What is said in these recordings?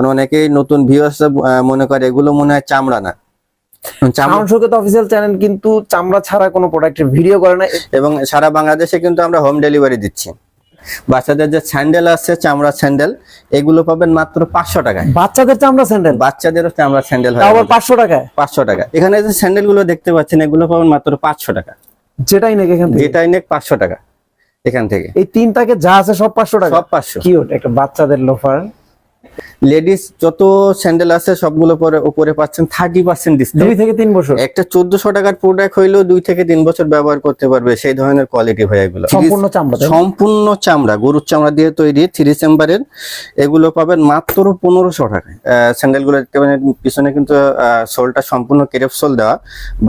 কারণ অনেকেই নতুন ভিউয়ার্স মনে করে এগুলো মনে হয় চামড়া না। চামড়া অফিসিয়াল চ্যানেল কিন্তু চামড়া ছাড়া কোনো প্রোডাক্টের ভিডিও করে না। এবং সারা বাংলাদেশে কিন্তু আমরা হোম ডেলিভারি দিচ্ছি। বাচ্চাদের যে স্যান্ডেল আছে চামড়া স্যান্ডেল এগুলো পাবেন মাত্র পাঁচশো টাকায়। বাচ্চাদের চামড়া স্যান্ডেল বাচ্চাদেরও চামড়া স্যান্ডেল আবার পাঁচশো টাকায়? পাঁচশো টাকা। এখানে যে স্যান্ডেলগুলো দেখতে পাচ্ছেন এগুলো পাবেন মাত্র পাঁচশো টাকা। যেটাই নাকি এখান যেটাই নেক পাঁচশো টাকা এখান থেকে। এই তিনটাকে যা আছে সব পাঁচশো টাকা। সব পাঁচশো। কিউট একটা বাচ্চাদের লোফার লেডিস যত স্যান্ডেল আছে সবগুলো পরে উপরে পাচ্ছেন থার্টি পার্সেন্ট দুই থেকে তিন বছর? একটা চোদ্দশো টাকার প্রোডাক্ট হইলেও দুই থেকে তিন বছর ব্যবহার করতে পারবে সেই ধরনের কোয়ালিটি হয় এগুলো। সম্পূর্ণ চামড়া সম্পূর্ণ চামড়া গরুর চামড়া দিয়ে তৈরি থ্রি চেম্বারের এগুলো পাবেন মাত্র পনেরোশো টাকায়। স্যান্ডেলগুলো দেখতে পাবেন পিছনে কিন্তু সোলটা সম্পূর্ণ কেরেপ সোল দেওয়া।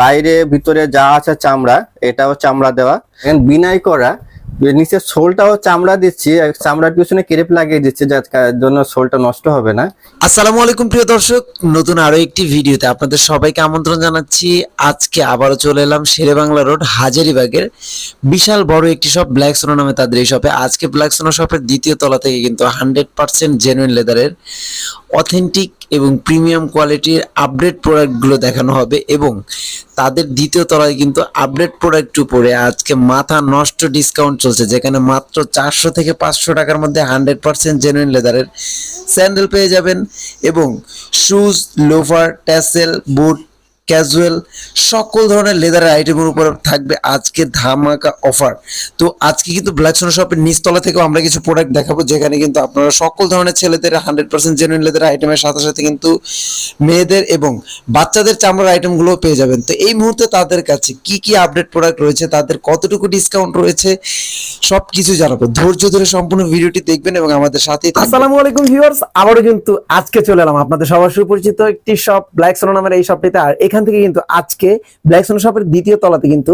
বাইরে ভিতরে যা আছে চামড়া এটাও চামড়া দেওয়া। বিনাই করা নিচের সোলটাও চামড়া দিচ্ছি চামড়ার পিছনে কেরেপ লাগিয়ে দিচ্ছি, যার জন্য সোলটা নষ্ট হবে না। আসসালামু আলাইকুম, প্রিয় দর্শক। নতুন আরও একটি ভিডিওতে আপনাদের সবাইকে আমন্ত্রণ জানাচ্ছি। আজকে আবারও চলে এলাম শেরে বাংলা রোড, হাজারিবাগের বিশাল বড় একটি শপ ব্ল্যাক সোনো নামে তাদের এই শপে আজকে ব্ল্যাক সোনো শপের দ্বিতীয় তলা থেকে কিন্তু হান্ড্রেড পার্সেন্ট জেনুইন লেদারের অথেন্টিক এবং প্রিমিয়াম কোয়ালিটির আপডেট প্রোডাক্টগুলো দেখানো হবে এবং তাদের দ্বিতীয় তলায় কিন্তু আপডেট প্রোডাক্ট উপরে আজকে মাথা নষ্ট ডিসকাউন্ট চলছে, যেখানে মাত্র চারশো থেকে পাঁচশো টাকার মধ্যে হান্ড্রেড পার্সেন্ট জেনুইন লেদারের স্যান্ডেল পেয়ে যাবেন এবং shoes loafer tassel boot casual সকল ধরনের লেদারের আইটেমের উপর থাকবে আজকে ধামাকা অফার তো আজকে কিন্তু ব্ল্যাক সোনা শপের নিচতলা থেকেও আমরা কিছু প্রোডাক্ট দেখাবো, যেখানে কিন্তু আপনারা সকল ধরনের ছেলেদের হান্ড্রেড পার্সেন্ট জেনুইন লেদার আইটেমের সাথে সাথে কিন্তু মেয়েদের এবং বাচ্চাদের চামড়ার আইটেমগুলোও পেয়ে যাবেন। তো এই মুহূর্তে তাদের কাছে কি কি আপডেট প্রোডাক্ট রয়েছে, তাদের কতটুকু ডিসকাউন্ট রয়েছে সব কিছু জানাব। ধৈর্য ধরে সম্পূর্ণ ভিডিওটি দেখবেন এবং আমাদের থাকবেন। আসসালামু আলাইকুম ভিউয়ার্স আবারও কিন্তু আজকে চলে এলাম আপনাদের সবার সুপরিচিত একটি শপ ব্ল্যাক সোনো নামের এই শপটিতে আর এখান থেকে কিন্তু আজকে ব্ল্যাক সোনো শপের দ্বিতীয় তলাতে কিন্তু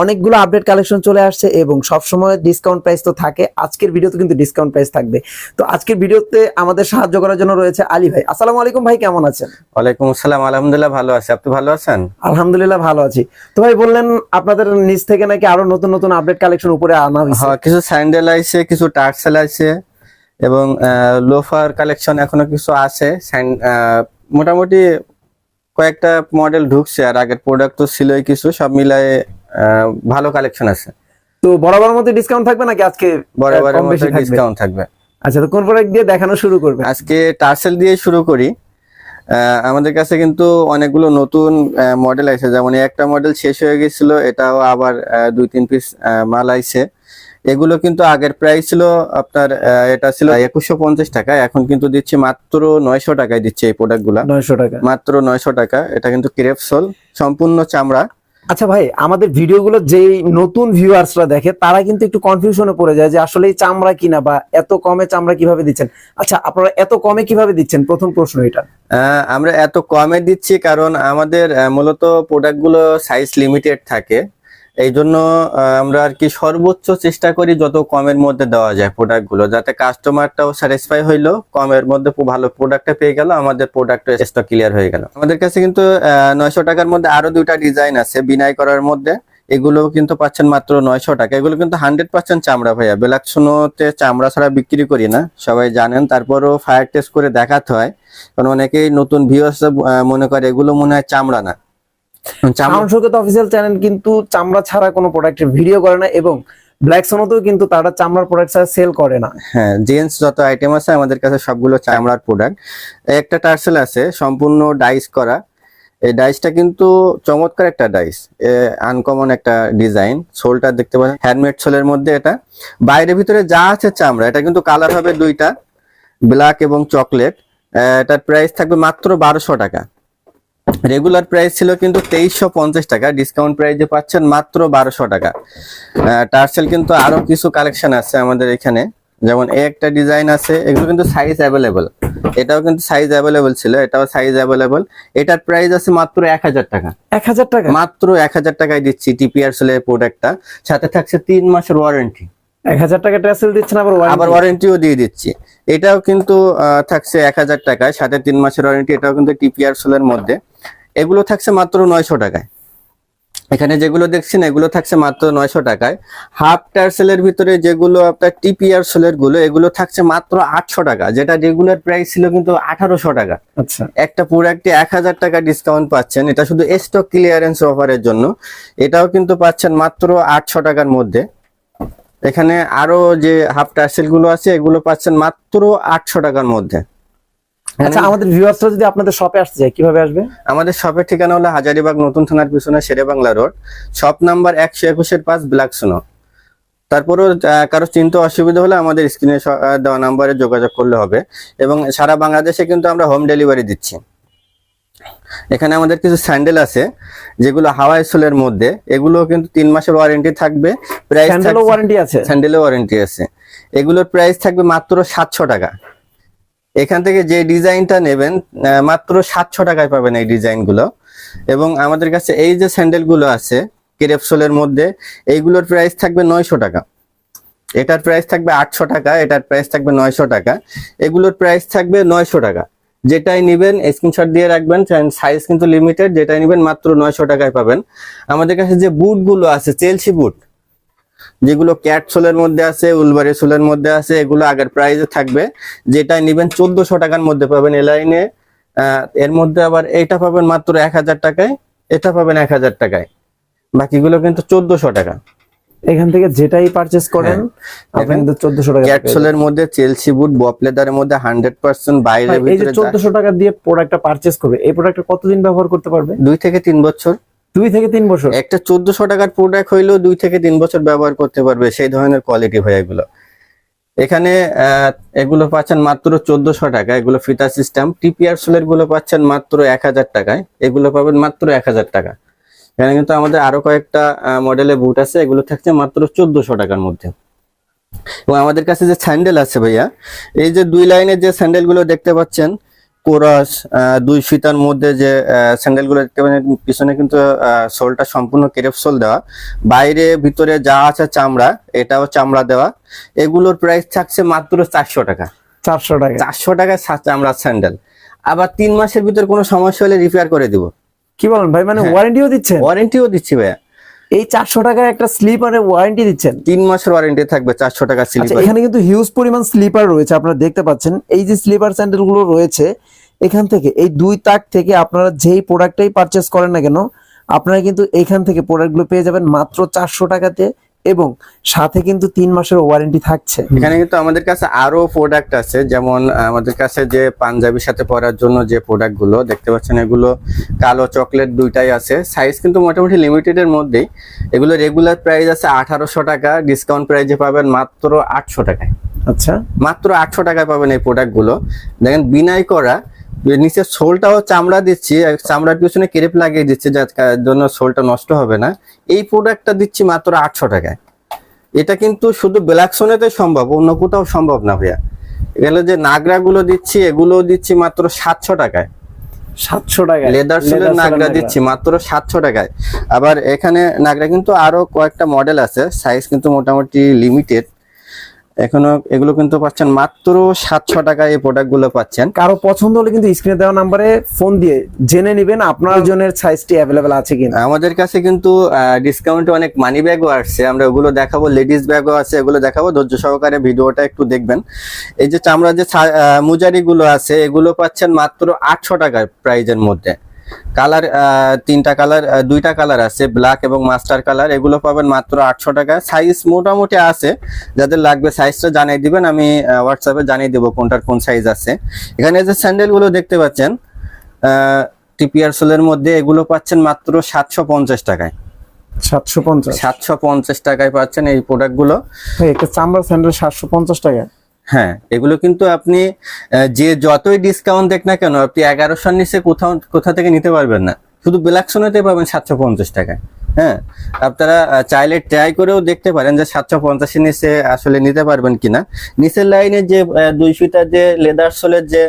অনেকগুলো আপডেট কালেকশন চলে আসছে এবং সব সময় ডিসকাউন্ট প্রাইস তো থাকে। আজকের ভিডিওতে কিন্তু ডিসকাউন্ট প্রাইস থাকবে। তো আজকের ভিডিওতে আমাদের সাহায্য করার জন্য রয়েছে আলী ভাই। আসসালামু আলাইকুম ভাই কেমন আছেন? ওয়ালাইকুম আসসালাম আলহামদুলিল্লাহ ভালো আছে। আপনি ভালো আছেন? আলহামদুলিল্লাহ ভালো আছি। তো ভাই বললেন আপনাদের নিচ থেকে নাকি আরও নতুন নতুন আপডেট কালেকশন উপরে আনা হয়েছে? হ্যাঁ কিছু স্যান্ডেল আছে কিছু টার্সেল আছে এবং লোফার কালেকশন এখনও কিছু আছে। মোটামুটি কয়েকটা মডেল ঢুকছে আর আগের প্রোডাক্ট তো ছিলই কিছু সব মিলায়ে ভালো কালেকশন আছে। তো বরাবর মতো ডিসকাউন্ট থাকবে নাকি আজকে বরাবর থাকবে? ডিসকাউন্ট থাকবে। আচ্ছা তো কোন প্রোডাক্ট দিয়ে দেখানো শুরু করবে? আজকে টার্সেল দিয়ে শুরু করি। আহ, আমাদের কাছে কিন্তু অনেকগুলো নতুন মডেল আছে যেমন একটা মডেল শেষ হয়ে গেছিল এটাও আবার দুই তিন পিস মাল আইছে। এগুলো কিন্তু আগের প্রাইস ছিল আপনার এটা ছিল একুশশো পঞ্চাশ টাকা এখন কিন্তু দিচ্ছি মাত্র নয়শো টাকায় দিচ্ছে এই প্রোডাক্টগুলা। নয়শো টাকা। মাত্র নয়শো টাকা এটা কিন্তু ক্রেপসোল সম্পূর্ণ চামড়া। আচ্ছা ভাই আমাদের ভিডিওগুলো যেই নতুন ভিউয়ার্সরা দেখে তারা কিন্তু একটু কনফিউশনে পড়ে যায় যে আসলে এই চামড়া কিনা বা এত কমে চামড়া কীভাবে দিচ্ছেন। আচ্ছা আপনারা এত কমে কীভাবে দিচ্ছেন? প্রথম প্রশ্ন এটা। আমরা এত কমে দিচ্ছি কারণ আমাদের মূলত প্রোডাক্টগুলো সাইজ লিমিটেড থাকে। এই জন্য আমরা আর কি সর্বোচ্চ চেষ্টা করি যত কমের মধ্যে দেওয়া যায় প্রোডাক্টগুলো যাতে কাস্টমারটাও স্যাটিসফাই হইল, কমের মধ্যে ভালো প্রোডাক্টটা পেয়ে গেল, আমাদের প্রোডাক্ট স্টক ক্লিয়ার হয়ে গেল। আমাদের কাছে কিন্তু নয়শো টাকার মধ্যে আরও দুইটা ডিজাইন আছে, বিনাই করার মধ্যে। এগুলো কিন্তু পাচ্ছেন মাত্র নয়শো টাকা। এগুলো কিন্তু হান্ড্রেড পার্সেন্ট চামড়া ভাইয়া। বেলাক সোনোতে চামড়া ছাড়া বিক্রি করি না, সবাই জানেন। তারপরও ফায়ার টেস্ট করে দেখাতে হয়। কারণ অনেকেই নতুন ভিউয়ার্স মনে করে এগুলো মনে হয় চামড়া না। অফিসিয়াল চ্যানেল কিন্তু চামড়া ছাড়া কোনো প্রোডাক্টের ভিডিও করে না এবং ব্ল্যাক সোনোতেও কিন্তু তারা চামড়ার প্রোডাক্ট সেল করে না। হ্যাঁ জেন্টস যত আইটেম আছে আমাদের কাছে সবগুলো চামড়ার প্রোডাক্ট একটা টার্সেল আছে সম্পূর্ণ ডাইস করা। এই ডাইসটা কিন্তু চমৎকার একটা ডাইস আনকমন একটা ডিজাইন সোলটা দেখতে পাচ্ছেন হ্যান্ডমেড সোলের মধ্যে এটা। বাইরে ভিতরে যা আছে চামড়া এটা কিন্তু কালার হবে দুইটা ব্ল্যাক এবং চকলেট এটার প্রাইস থাকবে মাত্র বারোশো টাকা। রেগুলার প্রাইস ছিল কিন্তু তেইশশো পঞ্চাশ টাকা। ডিসকাউন্ট প্রাইসে পাচ্ছেন মাত্র বারোশো টাকা। টার্সেল কিন্তু আরও কিছু কালেকশন আছে আমাদের এখানে। যেমন এই একটা ডিজাইন আছে এগুলো কিন্তু সাইজ অ্যাভেলেবল এটাও কিন্তু সাইজ অ্যাভেলেবল ছিল এটাও সাইজ অ্যাভেলেবল এটার প্রাইস আছে মাত্র এক হাজার টাকা। এক হাজার টাকা? মাত্র এক হাজার টাকায় দিচ্ছি টিপিআর সেলের প্রোডাক্টটা সাথে থাকছে তিন মাসের ওয়ারেন্টি এক হাজার টাকা ট্রাসেল দিচ্ছেন আবার আবার ওয়ারেন্টিও দিয়ে দিচ্ছি। এটাও কিন্তু থাকছে এক হাজার টাকায় সাথে তিন মাসের ওয়ারেন্টি এটাও কিন্তু টিপিআর সেলের মধ্যে। এগুলো থাকছে মাত্র নয়শো টাকায়। এখানে যেগুলো দেখছেন এগুলো থাকছে মাত্র নয়শো টাকায়। হাফ টার্সেলের ভিতরে যেগুলো আপনার টিপিআর সোলেরগুলো এগুলো থাকছে মাত্র আটশো টাকা। যেটা রেগুলার প্রাইস ছিল কিন্তু আঠারোশো টাকা। আচ্ছা। একটা প্রোডাক্টে এক হাজার টাকা ডিসকাউন্ট পাচ্ছেন। এটা শুধু স্টক ক্লিয়ারেন্স অফারের জন্য। এটাও কিন্তু পাচ্ছেন মাত্র আটশো টাকার মধ্যে। এখানে আরও যে হাফ টার্সেলগুলো আছে এগুলো পাচ্ছেন মাত্র আটশো টাকার মধ্যে। আচ্ছা আমাদের ভিউয়ার্সরা যদি আপনাদের শপে আসতে চায় কীভাবে আসবে? আমাদের শপের ঠিকানা হলো হাজারিবাগ নতুন থানার পিছনে Shere Bangla road. Shop number একশো একুশের পাঁচ ব্ল্যাক সোনো। তারপরেও কারও চিন্তা অসুবিধা হলে আমাদের স্ক্রিনে দেওয়া নাম্বারে যোগাযোগ করলে হবে। এবং সারা বাংলাদেশে কিন্তু আমরা হোম ডেলিভারি দিচ্ছি। এখানে আমাদের কিছু স্যান্ডেল আছে যেগুলো হাওয়াই সোলের মধ্যে। এগুলো কিন্তু তিন মাসের ওয়ারেন্টি থাকবে। প্রাইস ওয়ারেন্টি আছে? স্যান্ডেলের ওয়ারেন্টি আছে। এগুলোর প্রাইস থাকবে মাত্র সাতশো টাকা। এখান থেকে যে ডিজাইনটা নেবেন মাত্র সাতশো টাকায় পাবেন এই ডিজাইনগুলো এবং আমাদের কাছে এই যে স্যান্ডেলগুলো আছে কেরেপসোলের মধ্যে এইগুলোর প্রাইস থাকবে নয়শো টাকা। এটার প্রাইস থাকবে আটশো টাকা এটার প্রাইস থাকবে নয়শো টাকা। এগুলোর প্রাইস থাকবে নয়শো টাকা। যেটাই নিবেন স্ক্রিনশট দিয়ে রাখবেন সাইজ কিন্তু লিমিটেড যেটাই নিবেন মাত্র নয়শো টাকায় পাবেন। আমাদের কাছে যে বুটগুলো আছে চেলসি বুট যেগুলো ক্যাট সোলের মধ্যে আছে উলবারি সোলের মধ্যে আছে, এগুলো আগের প্রাইসে থাকবে। যেটা নিবেন চোদ্দশো টাকার মধ্যে পাবেন এলাইনে এর মধ্যে আবার এটা পাবেন মাত্র এক হাজার টাকায়, এটা পাবেন এক হাজার টাকায়। বাকিগুলো কিন্তু চোদ্দশো টাকা। এখান থেকে যেটাই পারচেস করেন আপনি কিন্তু চোদ্দশো টাকা ক্যাট পেয়ে যাবেন। সোলের মধ্যে চেলসি বুট বপলেদারের মধ্যে হান্ড্রেড পার্সেন্ট বাইরে ভাই, এই যে ভিতরে যা- চোদ্দশো টাকা দিয়ে প্রোডাক্টটা পারচেস করবে এই প্রোডাক্টটা কতদিন ব্যবহার করতে পারবে? দুই থেকে তিন বছর। দুই থেকে তিন বছর? একটা চোদ্দশো টাকার প্রোডাক্ট হইলেও দুই থেকে তিন বছর ব্যবহার করতে পারবে সেই ধরনের কোয়ালিটি হয় এগুলো। এখানে এগুলো পাচ্ছেন মাত্র চোদ্দশো টাকা এগুলো ফিতা সিস্টেম টিপিআর সোলেরগুলো পাচ্ছেন মাত্র এক হাজার টাকায় এগুলো পাবেন মাত্র এক হাজার টাকা। এখানে কিন্তু আমাদের আরও কয়েকটা মডেলের বুট আছে। এগুলো থাকছে মাত্র চোদ্দশো টাকার মধ্যে। এবং আমাদের কাছে যে স্যান্ডেল আছে ভাইয়া এই যে দুই লাইনের যে স্যান্ডেলগুলো দেখতে পাচ্ছেন কোরাস দুই ফিতার মধ্যে যে স্যান্ডেলগুলো দেখতে পাচ্ছেন পিছনে কিন্তু সোলটা সম্পূর্ণ কেরেপ সোল দেওয়া। বাইরে ভিতরে যা আছে চামড়া এটাও চামড়া দেওয়া। এগুলোর প্রাইস থাকছে মাত্র চারশো টাকা। চারশো টাকা। চারশো টাকায় সা- চামড়ার স্যান্ডেল আবার তিন মাসের ভিতর কোনো সমস্যা হলে রিপেয়ার করে দিব। কি বলেন ভাই? মানে হ্যাঁ। ওয়ারেন্টিও দিচ্ছেন? ওয়ারেন্টিও দিচ্ছি ভাইয়া। এই চারশো টাকার একটা স্লিপারে ওয়ারেন্টি দিচ্ছেন? তিন মাসের ওয়ারেন্টি থাকবে চারশো টাকা আচ্ছা স্লিপার এখানে কিন্তু হিউজ পরিমাণ স্লিপার রয়েছে আপনারা দেখতে পাচ্ছেন। এই যে স্লিপার স্যান্ডেলগুলো রয়েছে এখান থেকে এই দুই তাক থেকে আপনারা যেই প্রোডাক্টটাই পারচেস করেন না কেন আপনারা কিন্তু এখান থেকে প্রোডাক্টগুলো পেয়ে যাবেন মাত্র চারশো টাকাতে। এবং সাথে কিন্তু তিন মাসের ওয়ারেন্টি থাকছে। এখানে কিন্তু আমাদের কাছে আরও প্রোডাক্ট আছে যেমন আমাদের কাছে যে পাঞ্জাবির সাথে পরার জন্য যে প্রোডাক্টগুলো দেখতে পাচ্ছেন এগুলো কালো চকলেট দুইটাই আছে। সাইজ কিন্তু মোটামুটি লিমিটেড এর মধ্যেই। এগুলো রেগুলার প্রাইস আছে আঠারোশো টাকা ডিসকাউন্ট প্রাইসে পাবেন মাত্র আটশো টাকায়। আচ্ছা। মাত্র আটশো টাকায় পাবেন এই প্রোডাক্টগুলো। দেখেন বিনাই করা নিচের সোলটাও চামড়া দিচ্ছি চামড়ার পিছনে কেরেপ লাগিয়ে দিচ্ছে যার জন্য সোলটা নষ্ট হবে না। এই প্রোডাক্টটা দিচ্ছি মাত্র আটশো টাকায়। এটা কিন্তু শুধু ব্ল্যাকসোনেতে সম্ভব অন্য কোথাও সম্ভব না ভাইয়া। এগুলো যে নাগরা গুলো দিচ্ছি এগুলো দিচ্ছি মাত্র সাতশো টাকায়। সাতশো টাকা লেদার সোলের নাগরা দিচ্ছি মাত্র সাতশো টাকায়। আবার এখানে নাগরা কিন্তু আরও কয়েকটা মডেল আছে সাইজ কিন্তু মোটামুটি লিমিটেড এখনও এগুলো কিন্তু পাচ্ছেন মাত্র সাতশো টাকায় এই প্রোডাক্টগুলো পাচ্ছেন। কারও পছন্দ হলে কিন্তু স্ক্রিনে দেওয়া নাম্বারে ফোন দিয়ে জেনে নেবেন আপনার জনের সাইজটি অ্যাভেলেবেল আছে কিনা। আমাদের কাছে কিন্তু ডিসকাউন্টে অনেক মানি ব্যাগও আসছে। আমরা ওগুলো দেখাবো লেডিস ব্যাগও আছে এগুলো দেখাবো। ধৈর্য সহকারে ভিডিওটা একটু দেখবেন। এই যে চামড়া যে মুজারি গুলো আছে এগুলো পাচ্ছেন মাত্র আটশো টাকার প্রাইজের মধ্যে। কালার তিনটা কালার দুইটা কালার আছে ব্ল্যাক এবং মাস্টার কালার এগুলো পাবেন মাত্র আটশো টাকা। সাইজ মোটামুটি আছে যাদের লাগবে সাইজটা জানিয়ে দিবেন আমি হোয়াটসঅ্যাপে জানিয়ে দেবো কোনটার কোন সাইজ আছে। এখানে যে স্যান্ডেলগুলো দেখতে পাচ্ছেন টিপিআর সোলের মধ্যে এগুলো পাচ্ছেন মাত্র সাতশো পঞ্চাশ টাকায়। সাতশো পঞ্চাশ। সাতশো পঞ্চাশ টাকায় পাচ্ছেন এই প্রোডাক্টগুলো একটা চামড়ার স্যান্ডেল সাতশো পঞ্চাশ টাকা। হ্যাঁ এগুলো কিন্তু আপনি যে যতই ডিসকাউন্ট দেখ না কেন আপনি এগারোশোর নিচে কোথাও কোথা থেকে নিতে পারবেন না। শুধু ব্ল্যাকসোনেতে পাবেন সাতশো পঞ্চাশ টাকায় হ্যাঁ? আপনারা চাইলে ট্রাই করেও দেখতে পারেন যে সাতশো পঞ্চাশের নিচে আসলে নিতে পারবেন কিনা। নিচের লাইনে যে দুই ফিটার যে লেদার সোলের যে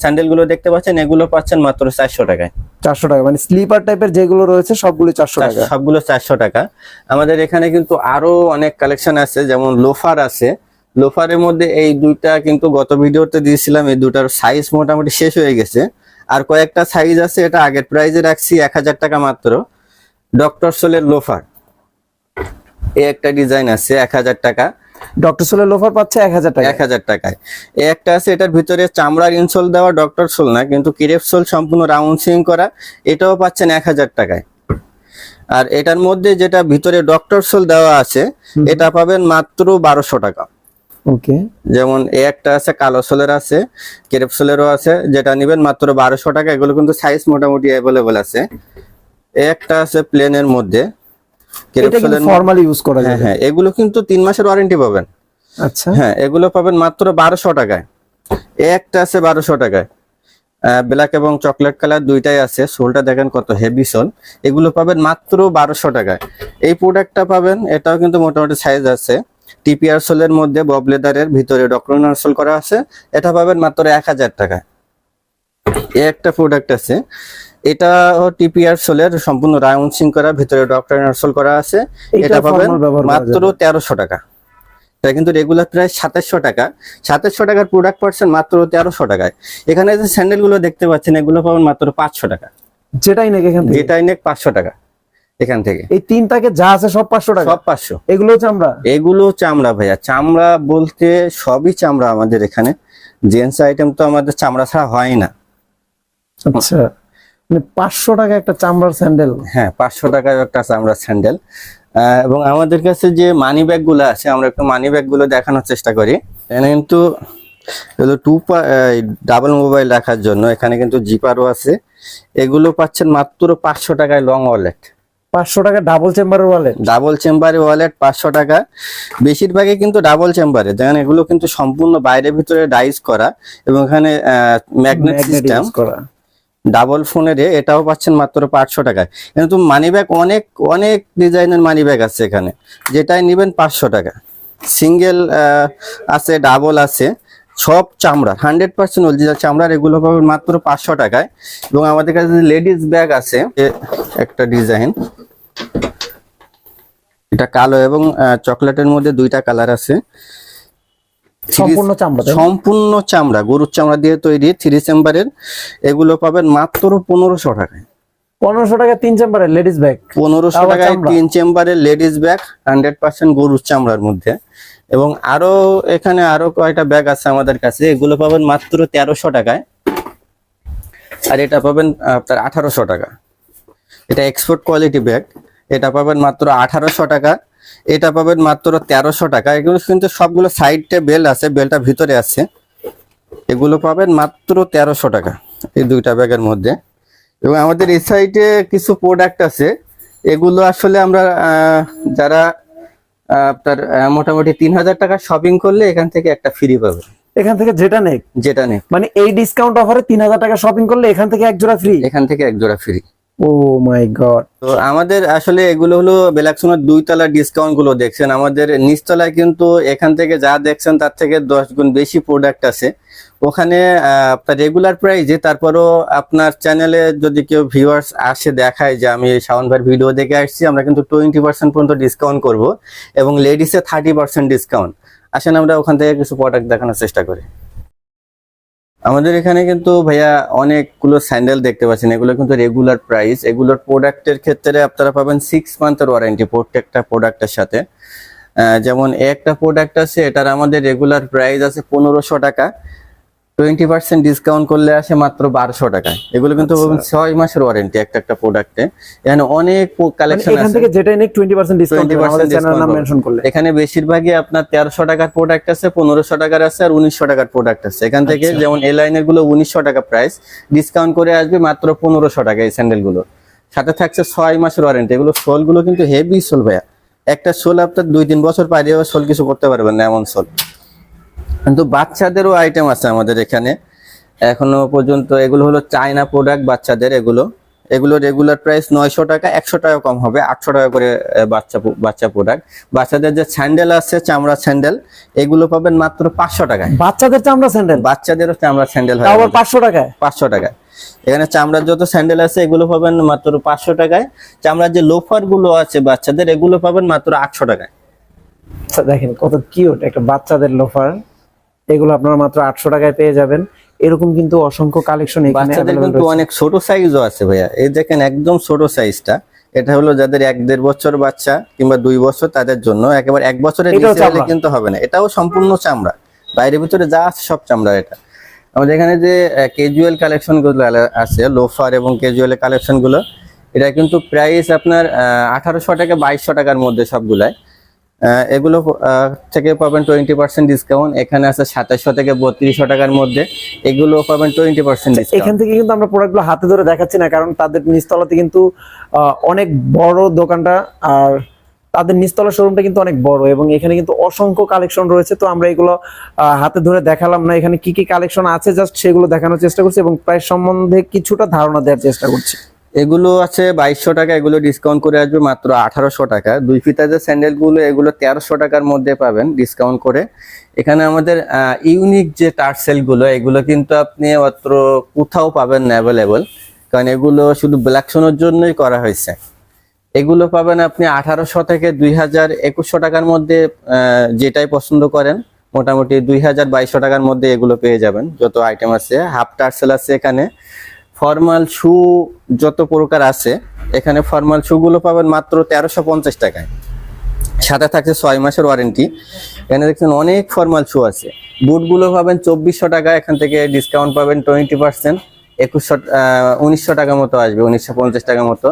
স্যান্ডেলগুলো দেখতে পাচ্ছেন এগুলো পাচ্ছেন মাত্র চারশো টাকায়। চারশো টাকা মানে স্লিপার টাইপের যেগুলো রয়েছে সবগুলো চারশো টাকা। সবগুলো চারশো টাকা। আমাদের এখানে কিন্তু আরও অনেক কালেকশন আছে যেমন লোফার আছে লোফারের মধ্যে এই দুইটা কিন্তু গত ভিডিওতে দিয়েছিলাম এই দুটার সাইজ মোটামুটি শেষ হয়ে গেছে। আর কয়েকটা সাইজ আছে এটা আগের প্রাইজে রাখছি এক হাজার টাকা মাত্র। ডক্টর সোলের লোফার এই একটা ডিজাইন আছে এক হাজার টাকা। ডক্টর সোলের লোফার পাচ্ছে এক হাজার টাকা এক হাজার টাকায়। একটা আছে এটার ভিতরে চামড়ার ইনসোল দেওয়া ডক্টর সোল না কিন্তু কিরেপ সোল সম্পূর্ণ রাউন্ড সুইং করা এটাও পাচ্ছেন এক হাজার টাকায়। আর এটার মধ্যে যেটা ভিতরে ডক্টর সোল দেওয়া আছে এটা পাবেন মাত্র বারোশো টাকা। ওকে। যেমন এ একটা আছে কালো সোলের আছে কেরেপ সোলেরও আছে যেটা নিবেন মাত্র বারোশো টাকা এগুলো কিন্তু সাইজ মোটামুটি অ্যাভেলেবল আছে। এ একটা আছে প্লেনের মধ্যে কেরেপ এটা সোলের ফর্মালি ইউজ করা হ্যাঁ হ্যাঁ এগুলো কিন্তু তিন মাসের ওয়ারেন্টি পাবেন। আচ্ছা। হ্যাঁ এগুলো পাবেন মাত্র বারোশো টাকায়। এ একটা আছে বারোশো টাকায়। ব্ল্যাক এবং চকলেট কালার দুইটাই আছে সোলটা দেখেন কত হেভি সোল। এগুলো পাবেন মাত্র বারোশো টাকায়। এই প্রোডাক্টটা পাবেন এটাও কিন্তু মোটামুটি সাইজ আছে। টিপিআর সোলের মধ্যে বব লেদারের ভিতরে ডক্টরিনার সোল করা আছে। এটা পাবেন মাত্র এক হাজার টাকা একটা প্রোডাক্ট আছে। এটা টিপিআর সোলের সম্পূর্ণ রাউন্ড সিং করা ভিতরে ডক্টর সোল করা আছে। এটা পাবেন মাত্র তেরোশো টাকা। এটা কিন্তু রেগুলার প্রায় সাতাশশো টাকা। সাতাশশো টাকার প্রোডাক্ট পাচ্ছেন মাত্র তেরোশো টাকায়। এখানে যে স্যান্ডেলগুলো দেখতে পাচ্ছেন এগুলো পাবেন মাত্র পাঁচশো টাকা। যেটাই নাকি এখান যেটাই নেক পাঁচশো টাকা। এখান থেকে। এই তিনটাকে যা আছে সব পাঁচশো টাকা? সব পাঁচশো। এগুলো চামড়া এগুলো চামড়া ভাইয়া। চামড়া বলতে সবই চামড়া আমাদের এখানে। জেন্টস আইটেম তো আমাদের চামড়া ছাড়া হয় না। আচ্ছা। মানে পাঁচশো টাকা একটা চামড়ার স্যান্ডেল। হ্যাঁ পাঁচশো টাকার একটা চামড়ার স্যান্ডেল। এবং আমাদের কাছে যে মানি ব্যাগগুলো আছে আমরা একটু মানি ব্যাগগুলো দেখানোর চেষ্টা করি। এখানে কিন্তু এগুলো টু ডাবল মোবাইল রাখার জন্য। এখানে কিন্তু জিপারও আছে। এগুলো পাচ্ছেন মাত্র পাঁচশো টাকায় লং ওয়ালেট পাঁচশো টাকা ডাবল চেম্বারের ওয়ালেট ডাবল চেম্বারে ওয়ালেট পাঁচশো টাকা। বেশিরভাগই কিন্তু ডাবল চেম্বারে দেখেন এগুলো কিন্তু সম্পূর্ণ বাইরে ভিতরে ডাইস করা এবং এখানে ম্যাগনেট সিস্টেম করা। ডাবল ফোনের এটাও পাচ্ছেন মাত্র পাঁচশো টাকায় কিন্তু মানি ব্যাগ অনেক অনেক ডিজাইনের মানি ব্যাগ আছে এখানে যেটাই নেবেন পাঁচশো টাকা। সিঙ্গেল আছে ডাবল আছে। সব চামড়া হান্ড্রেড পার্সেন্ট অরিজিনাল চামড়ার এগুলো পাবেন মাত্র পাঁচশো টাকায়। এবং আমাদের কাছে লেডিস ব্যাগ আছে একটা ডিজাইন এটা কালো এবং চকলেটের মধ্যে দুইটা কালার আছে। সম্পূর্ণ চামড়া সম্পূর্ণ চামড়া গরুর চামড়া দিয়ে তৈরি থ্রি চেম্বারের। এগুলো পাবেন মাত্র পনেরোশো টাকায়। পনেরোশো টাকা তিন চেম্বারের লেডিস ব্যাগ। পনেরোশো টাকায় তিন চেম্বারের লেডিস ব্যাগ হান্ড্রেড পার্সেন্ট গরুর চামড়ার মধ্যে। এবং আরও এখানে আরও কয়টা ব্যাগ আছে আমাদের কাছে এগুলো পাবেন মাত্র তেরোশো টাকায়। আর এটা পাবেন আপনার আঠারোশো টাকা। এটা এক্সপোর্ট কোয়ালিটি ব্যাগ। এটা পাবেন মাত্র আঠারোশো টাকা। এটা পাবেন মাত্র তেরোশো টাকা। এগুলো কিন্তু সবগুলো সাইডে বেল আছে বেলটা ভিতরে আছে। এগুলো পাবেন মাত্র তেরোশো টাকা এই দুইটা ব্যাগের মধ্যে। এবং আমাদের এই সাইডে কিছু প্রোডাক্ট আছে। এগুলো আসলে আমরা যারা আপনার মোটামুটি তিন হাজার টাকা শপিং করলে এখান থেকে একটা ফ্রি পাবে এখান থেকে যেটা নেই যেটা নেই মানে এই ডিসকাউন্ট অফারে তিন হাজার টাকা শপিং করলে এখান থেকে এক জোড়া ফ্রি এখান থেকে এক জোড়া ফ্রি ও মাই গড তো আমাদের আসলে এগুলো হলো বেলাকসোনার দুই তলার ডিসকাউন্টগুলো দেখছেন। আমাদের নিচতলায় কিন্তু এখান থেকে যা দেখছেন তার থেকে দশ গুণ বেশি প্রোডাক্ট আছে। ওখানে আপনার রেগুলার প্রাইজে তারপরও আপনার চ্যানেলে যদি কেউ ভিউয়ার্স আসে দেখায় যে আমি শাওন ভাইয়ের ভিডিও দেখে আসছি, আমরা কিন্তু টোয়েন্টি পার্সেন্ট পর্যন্ত ডিসকাউন্ট করব এবং লেডিসে থার্টি পার্সেন্ট ডিসকাউন্ট আসেন আমরা ওখান থেকে কিছু প্রোডাক্ট দেখানোর চেষ্টা করি। আমাদের এখানে কিন্তু ভাইয়া অনেকগুলো স্যান্ডেল দেখতে পাচ্ছেন। এগুলো কিন্তু রেগুলার প্রাইস এগুলোর প্রোডাক্টের ক্ষেত্রে আপনারা পাবেন সিক্স মান্থের ওয়ারেন্টি প্রত্যেকটা প্রোডাক্টের সাথে। যেমন একটা প্রোডাক্ট আছে, এটার আমাদের রেগুলার প্রাইস আছে পনেরোশো টাকা। টোয়েন্টি পার্সেন্ট ডিসকাউন্ট করলে আসে মাত্র বারোশো টাকায়। এগুলো কিন্তু ছয় মাসের ওয়ারেন্টি একটা একটা প্রোডাক্টে এখানে অনেক মানে কালেকশন এখান থেকে যেটাই নেই টোয়েন্টি পার্সেন্ট ডিসকাউন্ট 20% আমাদের চ্যানেলের নাম discount মেনশন করলে। এখানে বেশিরভাগই আপনার তেরোশো টাকার প্রোডাক্ট আছে পনেরোশো টাকার আছে আর উনিশশো টাকার প্রোডাক্ট আছে। এখান থেকে আচ্ছা। যেমন এ লাইনেরগুলো উনিশশো টাকা প্রাইস ডিসকাউন্ট করে আসবে মাত্র পনেরোশো টাকা এই স্যান্ডেলগুলো। সাথে থাকছে ছয় মাসের ওয়ারেন্টি এগুলো সোলগুলো কিন্তু হেভি সোল ভাইয়া। একটা সোল আপনার দুই তিন বছর পাই দিয়ে সোল কিছু করতে পারবেন না এমন সোল। কিন্তু বাচ্চাদেরও আইটেম আছে আমাদের এখানে। এখনও পর্যন্ত এগুলো হলো চায়না প্রোডাক্ট বাচ্চাদের এগুলো। এগুলো রেগুলার প্রাইস নয়শো টাকা একশো টাকা কম হবে আটশো টাকা করে বাচ্চা বাচ্চা প্রোডাক্ট বাচ্চাদের যে স্যান্ডেল আছে চামড়া স্যান্ডেল এগুলো পাবেন মাত্র পাঁচশো টাকায়। বাচ্চাদের চামড়া স্যান্ডেল বাচ্চাদেরও চামড়া স্যান্ডেল হয় আবার পাঁচশো টাকায়? পাঁচশো টাকায়। এখানে চামড়ার যত স্যান্ডেল আছে এগুলো পাবেন মাত্র পাঁচশো টাকায়। চামড়ার যে লোফারগুলো আছে বাচ্চাদের এগুলো পাবেন মাত্র আটশো টাকায়। আচ্ছা, দেখেন কত কিউট একটা বাচ্চাদের লোফার এগুলো আপনারা মাত্র আটশো টাকায় পেয়ে যাবেন। এরকম কিন্তু অসংখ্য কালেকশন বাচ্চাদের কিন্তু অনেক ছোট সাইজও আছে ভাইয়া। এই দেখেন একদম ছোট সাইজটা এটা হলো যাদের এক দেড় বছর বাচ্চা কিংবা দুই বছর তাদের জন্য একেবারে এক বছরের কিন্তু হবে না। এটাও সম্পূর্ণ চামড়া। বাইরের ভিতরে যা আছে সব চামড়া এটা। আমাদের এখানে যে ক্যাজুয়াল কালেকশনগুলো আছে লোফার এবং ক্যাজুয়াল কালেকশনগুলো এটা কিন্তু প্রাইস আপনার আঠারোশো টাকা বাইশশো টাকার মধ্যে সবগুলাই। এগুলো থেকে পাবেন টোয়েন্টি পার্সেন্ট ডিসকাউন্ট এখানে আছে সাতাশশো থেকে বত্রিশশো টাকার মধ্যে। এগুলো পাবেন টোয়েন্টি পার্সেন্ট এখান থেকে কিন্তু আমরা প্রোডাক্টগুলো হাতে ধরে দেখাচ্ছি না কারণ তাদের নিচতলাতে কিন্তু অনেক বড় দোকানটা আর তাদের নিচতলা শোরুমটা কিন্তু অনেক বড় এবং এখানে কিন্তু অসংখ্য কালেকশন রয়েছে। তো আমরা এগুলো হাতে ধরে দেখালাম না। এখানে কি কি কালেকশন আছে জাস্ট সেগুলো দেখানোর চেষ্টা করছি এবং প্রাইস সম্বন্ধে কিছুটা ধারণা দেওয়ার চেষ্টা করছি। এগুলো আছে বাইশশো টাকা, এগুলো ডিসকাউন্ট করে আসবে মাত্র আঠারোশো টাকা। দুই ফিতা যে স্যান্ডেলগুলো এগুলো তেরোশো টাকার মধ্যে পাবেন ডিসকাউন্ট করে। এখানে আমাদের ইউনিক যে টার্সেলগুলো, এগুলো কিন্তু আপনি অত্র কোথাও পাবেন না অ্যাভেলেবল কারণ এগুলো শুধু ব্ল্যাক সোনোর জন্যই করা হয়েছে। এগুলো পাবেন আপনি আঠারোশো থেকে দুই হাজার একুশশো টাকার মধ্যে যেটাই পছন্দ করেন, মোটামুটি দুই হাজার বাইশশো টাকার মধ্যে এগুলো পেয়ে যাবেন। যত আইটেম আছে হাফ টার্সেল আছে এখানে। ফর্মাল শু যত প্রকার আছে এখানে ফর্মাল শু গুলো পাবেন মাত্র তেরোশো পঞ্চাশ টাকায়। সাথে থাকছে ছয় মাসের ওয়ারেন্টি। এখানে দেখছেন অনেক ফর্মাল শু আছে। বুটগুলো পাবেন চব্বিশশো টাকা এখান থেকে ডিসকাউন্ট পাবেন টোয়েন্টি পার্সেন্ট। একুশশো উনিশশো টাকা মতো আসবে উনিশশো পঞ্চাশ টাকা মতো।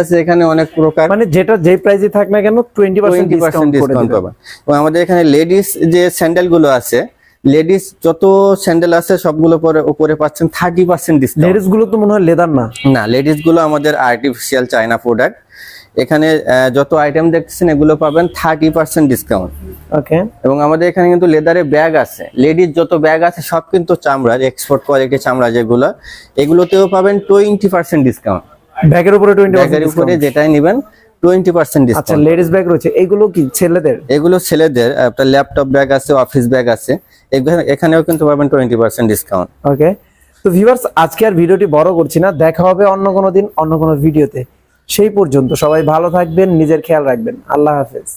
আছে এখানে অনেক প্রকার। মানে যেটা যে প্রাইসে থাক না কেন টোয়েন্টি পার্সেন্ট ডিসকাউন্ট। পাবেন। এবং আমাদের এখানে লেডিস যে স্যান্ডেলগুলো আছে লেডিস যত স্যান্ডেল আছে সবগুলো পরে উপরে পাচ্ছেন থার্টি পার্সেন্ট ডিসকাউন্ট লেডিসগুলো তো মনে হয় লেদার না? না লেডিসগুলো আমাদের আর্টিফিশিয়াল চায়না প্রোডাক্ট এখানে যত আইটেম দেখতেছেন এগুলো পাবেন থার্টি পার্সেন্ট ডিসকাউন্ট ওকে এবং আমাদের এখানে কিন্তু লেদারের ব্যাগ আছে। লেডিস যত ব্যাগ আছে সব কিন্তু চামড়ার এক্সপোর্ট কোয়ালিটি চামড়া যেগুলো এগুলোতেও পাবেন টোয়েন্টি পার্সেন্ট ডিসকাউন্ট ব্যাগের উপরে টোয়েন্টি ব্যাগের উপরে যেটাই নেবেন টোয়েন্টি পার্সেন্ট আচ্ছা লেডিস ব্যাগ রয়েছে। এগুলো কি ছেলেদের? এগুলো ছেলেদের আপনার ল্যাপটপ ব্যাগ আছে অফিস ব্যাগ আছে। এখানেও কিন্তু পাবেন টোয়েন্টি পার্সেন্ট ডিসকাউন্ট ওকে তো ভিউয়ার্স আজকে আর ভিডিওটি বড় করছি না। দেখা হবে অন্য কোনো দিন অন্য কোনো ভিডিওতে। সেই পর্যন্ত সবাই ভালো থাকবেন নিজের খেয়াল রাখবেন। আল্লাহ হাফেজ।